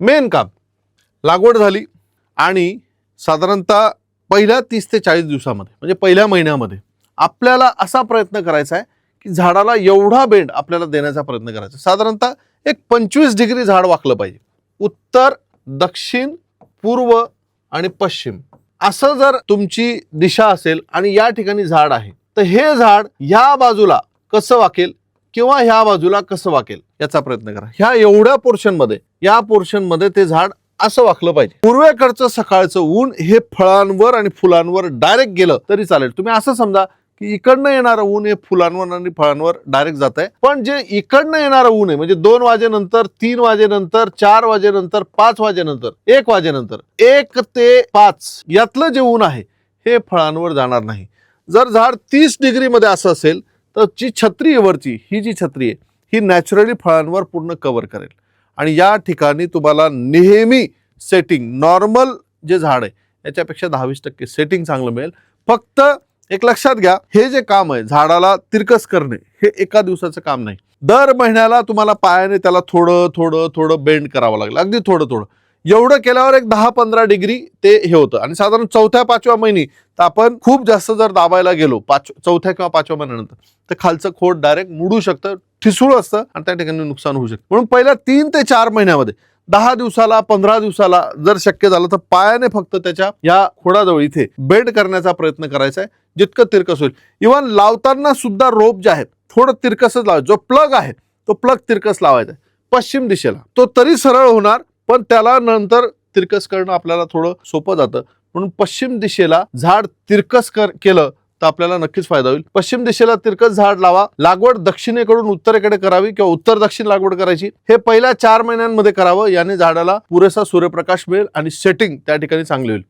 Main काम. लागवड झाली आणि साधारणतः पहिल्या तीस ते चाळीस दिवसामध्ये म्हणजे पहिल्या महिन्यामध्ये आपल्याला असा प्रयत्न करायचा आहे की झाडाला एवढा बेंड आपल्याला देण्याचा प्रयत्न करायचा. साधारणतः एक पंचवीस डिग्री झाड वाकलं पाहिजे. उत्तर दक्षिण पूर्व आणि पश्चिम. असं जर तुमची दिशा असेल आणि या ठिकाणी झाड आहे तर हे झाड ह्या बाजूला कसं वाकेल? किंवा ह्या बाजूला कसं वाकेल याचा प्रयत्न करा. ह्या एवढ्या पोर्शनमध्ये या पोर्शनमध्ये ते झाड असं वाकलं पाहिजे. पूर्वेकडचं सकाळचं ऊन हे फळांवर आणि फुलांवर डायरेक्ट गेलं तरी चालेल. तुम्ही असं समजा की इकडनं येणारं ऊन हे फुलांवर आणि फळांवर डायरेक्ट जात आहे पण जे इकडनं येणारं ऊन आहे म्हणजे दोन वाजेनंतर तीन वाजेनंतर चार वाजेनंतर पाच वाजेनंतर एक वाजेनंतर एक ते पाच यातलं जे ऊन आहे हे फळांवर जाणार नाही. जर झाड तीस डिग्रीमध्ये असं असेल तर जी छत्री आहे वरची ही जी छत्री आहे ही नॅचरली फळांवर पूर्ण कव्हर करेल. आणि या ठिकाणी तुम्हाला नेहमी सेटिंग नॉर्मल जे झाड आहे याच्यापेक्षा दहावीस टक्के सेटिंग चांगलं मिळेल. फक्त एक लक्षात घ्या हे जे काम आहे झाडाला तिरकस करणे हे एका दिवसाचं काम नाही. दर महिन्याला तुम्हाला पायाने त्याला थोडं थोडं थोडं बेंड करावं लागेल. अगदी थोडं थोडं. एवढं केल्यावर एक दहा पंधरा डिग्री ते हे होतं. आणि साधारण चौथ्या पाचव्या महिनी तर आपण खूप जास्त जर दाबायला गेलो पाच चौथ्या किंवा पाचव्या महिन्यानंतर तर खालचं खोड डायरेक्ट मुडू शकतं ठिसूळ असतं आणि त्या ठिकाणी नुकसान होऊ शकतं. म्हणून पहिल्या तीन ते चार महिन्यामध्ये दहा दिवसाला पंधरा दिवसाला जर शक्य झालं तर पायाने फक्त त्याच्या या खोडाजवळ इथे बेड करण्याचा प्रयत्न करायचा आहे जितकं तिरकस होईल. इव्हन लावताना सुद्धा रोप जे आहेत थोडं तिरकसच लावायचं. जो प्लग आहे तो प्लग तिरकस लावायचा आहे. पश्चिम दिशेला. तो तरी सरळ होणार पण त्याला नंतर तिरकस करणं आपल्याला थोडं सोपं जातं. म्हणून पश्चिम दिशेला झाड तिरकस कर केलं तर आपल्याला नक्कीच फायदा होईल. पश्चिम दिशेला तिरकस झाड लावा लागवड दक्षिणेकडून उत्तरेकडे करावी किंवा उत्तर दक्षिण लागवड करायची. हे पहिल्या चार महिन्यांमध्ये करावं याने झाडाला पुरेसा सूर्यप्रकाश मिळेल आणि सेटिंग त्या ठिकाणी चांगली होईल.